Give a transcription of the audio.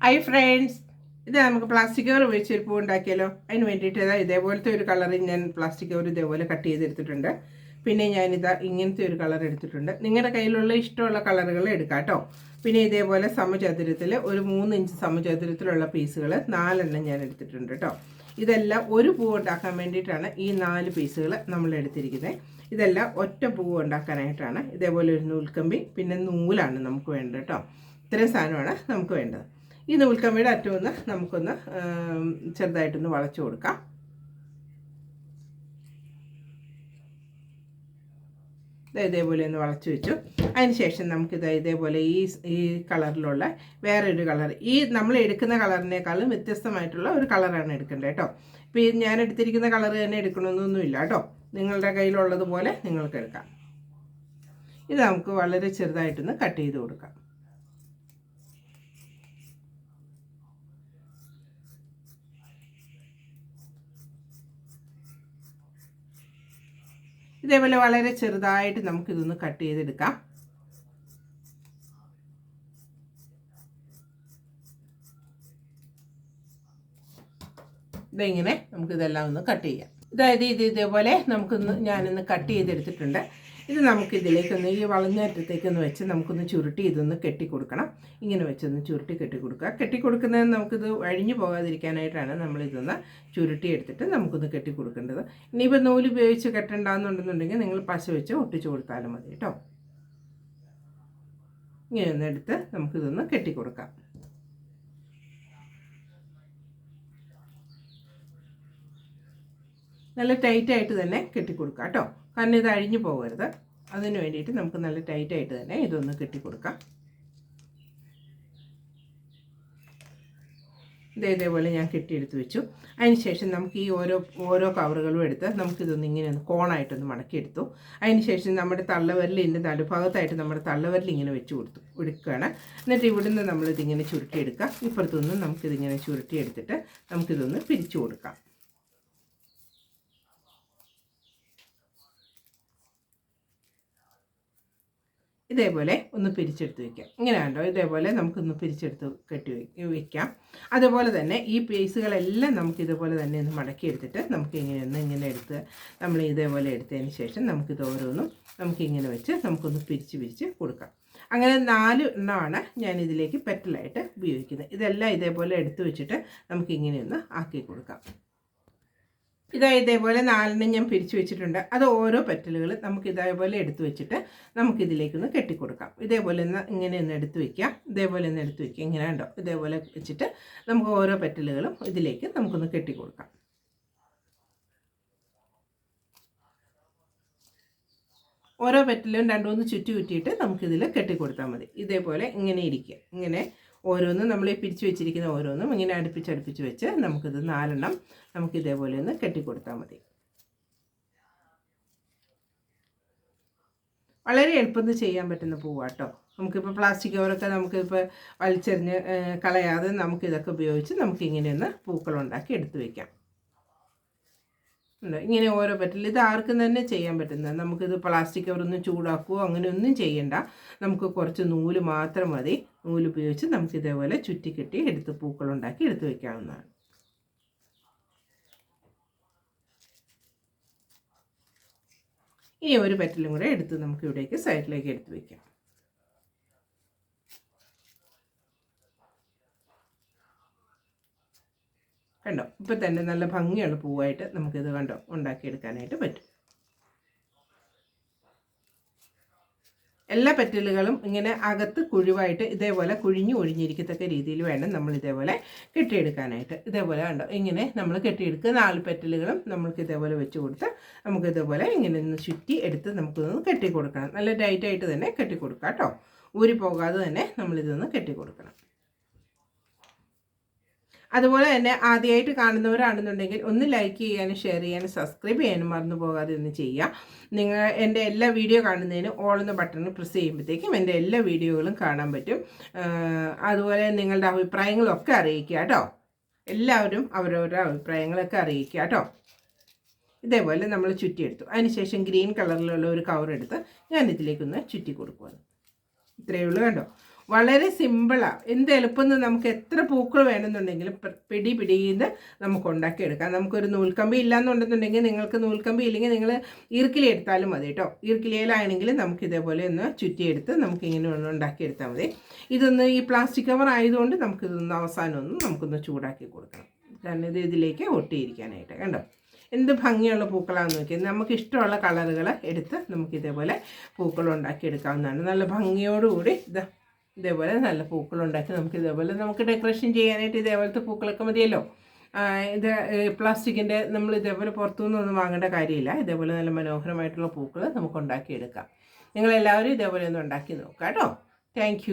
I friends ഇത് നമുക്ക് plastic cover ഉപയോഗിച്ച് ഒരു പൂ ഉണ്ടാക്കിയാലോ? അതിന് വേണ്ടിയിട്ട് ഇതാ ഇതേപോലത്തെ ഒരു കളറിൽ ഞാൻ പ്ലാസ്റ്റിക് കവർ ഇതേപോലെ കട്ട് ചെയ്തെടുത്തിട്ടുണ്ട്. പിന്നെ ഞാനിതാ ഇങ്ങനത്തെ ഒരു കളർ എടുത്തിട്ടുണ്ട്. നിങ്ങളുടെ കയ്യിലുള്ള ഇഷ്ടമുള്ള കളറുകൾ എടുക്കാം കേട്ടോ പിന്നെ ഇതേപോലെ സമചതുരത്തിൽ ഒരു മൂന്ന് ഇഞ്ച് സമചതുരത്തിലുള്ള പീസുകൾ നാലെണ്ണം ഞാൻ എടുത്തിട്ടുണ്ട് കേട്ടോ ഇതെല്ലാം ഒരു പൂ ഉണ്ടാക്കാൻ വേണ്ടിയിട്ടാണ് ഈ നാല് പീസുകൾ നമ്മൾ എടുത്തിരിക്കുന്നത് ഇതെല്ലാം ഒറ്റ പൂ ഉണ്ടാക്കാനായിട്ടാണ്. ഇതേപോലെ ഒരു നൂൽക്കമ്പി പിന്നെ നൂലാണ് നമുക്ക് വേണ്ടത് കേട്ടോ ഇത്രയും സാധനമാണ് നമുക്ക് വേണ്ടത്. ഈ നൂൽക്കമ്മിയുടെ അറ്റം ഒന്ന് നമുക്കൊന്ന് ചെറുതായിട്ടൊന്ന് വളച്ചു കൊടുക്കാം. ഇതേപോലെ ഒന്ന് വളച്ചു വെച്ചു. അതിനുശേഷം നമുക്കിത് ഇതേപോലെ ഈ ഈ കളറിലുള്ള വേറെ ഒരു കളർ ഈ നമ്മൾ എടുക്കുന്ന കളറിനേക്കാളും വ്യത്യസ്തമായിട്ടുള്ള ഒരു കളറാണ് എടുക്കേണ്ടത് കേട്ടോ. ഇപ്പോൾ ഈ ഞാൻ എടുത്തിരിക്കുന്ന കളർ തന്നെ എടുക്കണമെന്നൊന്നുമില്ല കേട്ടോ. നിങ്ങളുടെ കയ്യിലുള്ളതുപോലെ നിങ്ങൾക്ക് എടുക്കാം. ഇത് നമുക്ക് വളരെ ചെറുതായിട്ടൊന്ന് കട്ട് ചെയ്ത് കൊടുക്കാം. ഇതേപോലെ വളരെ ചെറുതായിട്ട് നമുക്ക് ഇതൊന്ന് കട്ട് ചെയ്തെടുക്കാം. ഇതെങ്ങനെ? നമുക്കിതെല്ലാം ഒന്ന് കട്ട് ചെയ്യാം. അതായത് ഇത് ഇതേപോലെ നമുക്കൊന്ന് ഞാനൊന്ന് കട്ട് ചെയ്തെടുത്തിട്ടുണ്ട്. ഇത് നമുക്ക് ഇതിലേക്കൊന്ന് ഈ വളഞ്ഞറ്റത്തേക്കൊന്ന് വെച്ച് നമുക്കൊന്ന് ചുരുട്ടി ഇതൊന്ന് കെട്ടി കൊടുക്കണം ഇങ്ങനെ വെച്ചൊന്ന് ചുരുട്ടി കെട്ടി കൊടുക്കുക കെട്ടി കൊടുക്കുന്നത് നമുക്കിത് അഴിഞ്ഞു പോകാതിരിക്കാനായിട്ടാണ് നമ്മളിതൊന്ന് ചുരുട്ടി എടുത്തിട്ട് നമുക്കൊന്ന് കെട്ടി കൊടുക്കേണ്ടത് ഇനിയിപ്പോൾ നൂൽ ഉപയോഗിച്ച് കെട്ടണ്ടെന്നുണ്ടെന്നുണ്ടെങ്കിൽ നിങ്ങൾ പശ വെച്ച് ഒട്ടിച്ചു കൊടുത്താലും മതി കേട്ടോ. ഇങ്ങനെ ഒന്ന് എടുത്ത് നമുക്കിതൊന്ന് കെട്ടി കൊടുക്കാം നല്ല ടൈറ്റായിട്ട് തന്നെ കെട്ടിക്കൊടുക്കാം കേട്ടോ. കാരണം ഇത് അഴിഞ്ഞു പോകരുത്. അതിന് വേണ്ടിയിട്ട് നമുക്ക് നല്ല ടൈറ്റായിട്ട് തന്നെ ഇതൊന്ന് കെട്ടിക്കൊടുക്കാം ഇതേ ഇതേപോലെ ഞാൻ കെട്ടിയെടുത്ത് വെച്ചു. അതിന് ശേഷം നമുക്ക് ഈ ഓരോ ഓരോ കവറുകളും എടുത്ത് നമുക്കിതൊന്ന് ഇങ്ങനെ ഒന്ന് കോണായിട്ടൊന്ന് മടക്കിയെടുത്തു. അതിന് ശേഷം നമ്മുടെ തള്ളവരലിന്റെ നടുഭാഗത്തായിട്ട് നമ്മുടെ തള്ളവരൽ ഇങ്ങനെ വെച്ച് കൊടുത്തു എടുക്കുകയാണ്. എന്നിട്ട് ഇവിടുന്ന് നമ്മളിതിങ്ങനെ ചുരുട്ടിയെടുക്കുക ഇപ്പുറത്തുനിന്ന് നമുക്കിതിങ്ങനെ ചുരുട്ടിയെടുത്തിട്ട് നമുക്കിതൊന്ന് പിരിച്ചു കൊടുക്കാം. ഇതേപോലെ ഒന്ന് പിരിച്ചെടുത്ത് വെക്കാം. ഇങ്ങനെ കണ്ടോ? ഇതേപോലെ നമുക്കൊന്ന് പിരിച്ചെടുത്ത് കെട്ടി വെക്കാം. അതുപോലെ തന്നെ ഈ പീസുകളെല്ലാം നമുക്ക് ഇതുപോലെ തന്നെ ഒന്ന് മടക്കിയെടുത്തിട്ട് നമുക്ക് ഇങ്ങനെ ഒന്ന് ഇങ്ങനെ എടുത്ത് നമ്മൾ ഇതേപോലെ എടുത്തതിന് ശേഷം നമുക്കിത് ഓരോന്നും നമുക്കിങ്ങനെ വെച്ച് നമുക്കൊന്ന് പിരിച്ച് പിരിച്ച് കൊടുക്കാം. അങ്ങനെ നാല് എണ്ണമാണ് ഞാൻ ഇതിലേക്ക് പെറ്റലായിട്ട് ഉപയോഗിക്കുന്നത്. ഇതെല്ലാം ഇതേപോലെ എടുത്തു വെച്ചിട്ട് നമുക്കിങ്ങനെ ഒന്ന് ആക്കി കൊടുക്കാം. ഇതാ ഇതേപോലെ നാലെണ്ണം ഞാൻ പിരിച്ചു വെച്ചിട്ടുണ്ട്. അത് ഓരോ പെറ്റലുകൾ നമുക്ക് ഇതേപോലെ എടുത്തു വെച്ചിട്ട് നമുക്ക് നമുക്കിതിലേക്കൊന്ന് കെട്ടിക്കൊടുക്കാം. ഇതേപോലെ ഒന്ന് ഇങ്ങനെ ഒന്ന് എടുത്തു വെക്കാം ഇതേപോലെ ഒന്ന് എടുത്തു വെക്കാം ഇങ്ങനെ ഉണ്ടോ ഇതേപോലെ വെച്ചിട്ട് നമുക്ക് ഓരോ പെറ്റലുകളും ഇതിലേക്ക് നമുക്കൊന്ന് കെട്ടിക്കൊടുക്കാം. ഓരോ പെറ്റലും രണ്ടുമൂന്ന് ചുറ്റി ചുറ്റിയിട്ട് നമുക്കിതിൽ കെട്ടിക്കൊടുത്താൽ മതി. ഇതേപോലെ ഇങ്ങനെ ഇരിക്കുക. ഇങ്ങനെ ഓരോന്നും നമ്മൾ ഈ പിരിച്ചു വെച്ചിരിക്കുന്ന ഓരോന്നും ഇങ്ങനെ അടുപ്പിച്ച് അടുപ്പിച്ച് വെച്ച് നമുക്കിത് നാലെണ്ണം നമുക്ക് ഇതേപോലെ ഒന്ന് കെട്ടിക്കൊടുത്താൽ മതി. വളരെ എളുപ്പത്തിൽ ചെയ്യാൻ പറ്റുന്ന പൂവാട്ടോ. നമുക്കിപ്പോൾ പ്ലാസ്റ്റിക് കവറൊക്കെ നമുക്കിപ്പോൾ വലിച്ചെറിഞ്ഞ് കളയാതെ നമുക്കിതൊക്കെ ഉപയോഗിച്ച് നമുക്കിങ്ങനെയൊന്ന് പൂക്കളുണ്ടാക്കി എടുത്തു വയ്ക്കാം ഇങ്ങനെ ഓരോ പറ്റില്ല. ഇത് ആർക്കും തന്നെ ചെയ്യാൻ പറ്റുന്നത് നമുക്കിത് പ്ലാസ്റ്റിക് കവറൊന്നും ചൂടാക്കുകയോ അങ്ങനെ ഒന്നും ചെയ്യണ്ട. നമുക്ക് കുറച്ച് നൂൽ മാത്രം മതി. നൂൽ ഉപയോഗിച്ച് നമുക്ക് ഇതേപോലെ ചുറ്റിക്കെട്ടി എടുത്ത് പൂക്കളുണ്ടാക്കി എടുത്ത് വയ്ക്കാവുന്നതാണ് ഇനി ഒരു പറ്റലും കൂടെ എടുത്ത് നമുക്ക് ഇവിടേക്ക് സൈഡിലേക്ക് എടുത്ത് വയ്ക്കാം കണ്ടോ? ഇപ്പം തന്നെ നല്ല ഭംഗിയുള്ള പൂവായിട്ട് നമുക്കിത് കണ്ടോ? ഉണ്ടാക്കിയെടുക്കാനായിട്ട് പറ്റും. എല്ലാ പെറ്റലുകളും ഇങ്ങനെ അകത്ത് കുഴിവായിട്ട് ഇതേപോലെ കുഴിഞ്ഞു ഒഴിഞ്ഞിരിക്കത്തക്ക രീതിയിൽ വേണം നമ്മൾ ഇതേപോലെ കെട്ടിയെടുക്കാനായിട്ട്. ഇതേപോലെ കണ്ടോ? ഇങ്ങനെ നമ്മൾ കെട്ടിയെടുക്കുക നാല് പെറ്റലുകളും നമ്മൾക്ക് ഇതേപോലെ വെച്ച് കൊടുത്ത് നമുക്ക് ഇതേപോലെ ഇങ്ങനെ ഒന്ന് ചുറ്റി എടുത്ത് നമുക്കിതൊന്ന് കെട്ടി കൊടുക്കണം നല്ല ടൈറ്റായിട്ട് തന്നെ കെട്ടി കൊടുക്കാം കേട്ടോ. ഊരി പോകാതെ തന്നെ നമ്മളിതൊന്ന് കെട്ടി കൊടുക്കണം അതുപോലെ തന്നെ ആദ്യമായിട്ട് കാണുന്നവരാണെന്നുണ്ടെങ്കിൽ ഒന്ന് ലൈക്ക് ചെയ്യാനും ഷെയർ ചെയ്യാനും സബ്സ്ക്രൈബ് ചെയ്യാനും മറന്നു പോകാതെ ഒന്ന് ചെയ്യുക. നിങ്ങൾ എന്റെ എല്ലാ വീഡിയോ കാണുന്നതിന് ഓൾ എന്ന ബട്ടൺ പ്രസ് ചെയ്യുമ്പോഴത്തേക്കും എന്റെ എല്ലാ വീഡിയോകളും കാണാൻ പറ്റും. അതുപോലെ നിങ്ങളുടെ അഭിപ്രായങ്ങളൊക്കെ അറിയിക്കുക കേട്ടോ. എല്ലാവരും അവരവരുടെ അഭിപ്രായങ്ങളൊക്കെ അറിയിക്കുക കേട്ടോ. ഇതേപോലെ നമ്മൾ ചുറ്റിയെടുത്തു. അതിനുശേഷം ഗ്രീൻ കളറിലുള്ള ഒരു കവർ എടുത്ത് ഞാൻ ഇതിലേക്കൊന്ന് ചുറ്റി കൊടുക്കുകയാണ് ഇത്രയേ ഉള്ളൂ കണ്ടോ? വളരെ സിമ്പിളാണ് എന്ത് എളുപ്പം നമുക്ക് എത്ര പൂക്കൾ വേണമെന്നുണ്ടെങ്കിലും പിടി പിടി പിടിയിന്ന് നമുക്ക് ഉണ്ടാക്കിയെടുക്കാം. നമുക്കൊരു നൂൽക്കമ്പി ഇല്ലാന്നുണ്ടെന്നുണ്ടെങ്കിൽ നിങ്ങൾക്ക് നൂൽക്കമ്പി ഇല്ലെങ്കിൽ നിങ്ങൾ ഈർക്കിലി എടുത്താലും മതി കേട്ടോ. ഈർക്കിലിയിലാണെങ്കിൽ നമുക്ക് ഇതേപോലെ ഒന്ന് ചുറ്റിയെടുത്ത് നമുക്കിങ്ങനെ ഒന്ന് ഉണ്ടാക്കിയെടുത്താൽ മതി. ഇതൊന്ന് ഈ പ്ലാസ്റ്റിക് കവർ ആയതുകൊണ്ട് നമുക്കിതൊന്ന് അവസാനം ഒന്ന് നമുക്കൊന്ന് ചൂടാക്കി കൊടുക്കണം. കാരണം ഇത് ഇതിലേക്ക് ഒട്ടിയിരിക്കാനായിട്ട് കണ്ടോ? എന്ത് ഭംഗിയുള്ള പൂക്കളാണെന്ന് നോക്കിയാൽ നമുക്ക് ഇഷ്ടമുള്ള കളറുകൾ എടുത്ത് നമുക്ക് ഇതേപോലെ പൂക്കൾ ഉണ്ടാക്കിയെടുക്കാവുന്നതാണ്. നല്ല ഭംഗിയോടുകൂടി ഇതാ ഇതേപോലെ നല്ല പൂക്കൾ ഉണ്ടാക്കി നമുക്ക് ഇതേപോലെ നമുക്ക് ഡെക്കറേഷൻ ചെയ്യാനായിട്ട് ഇതേപോലത്തെ പൂക്കളൊക്കെ മതിയല്ലോ. ഇത് പ്ലാസ്റ്റിക്കിന്റെ നമ്മൾ ഇതേപോലെ പുറത്തുനിന്നൊന്നും വാങ്ങേണ്ട കാര്യമില്ല. ഇതേപോലെ നല്ല മനോഹരമായിട്ടുള്ള പൂക്കൾ നമുക്ക് ഉണ്ടാക്കിയെടുക്കാം. നിങ്ങളെല്ലാവരും ഇതേപോലെ ഒന്ന് ഉണ്ടാക്കി നോക്കാം കേട്ടോ താങ്ക്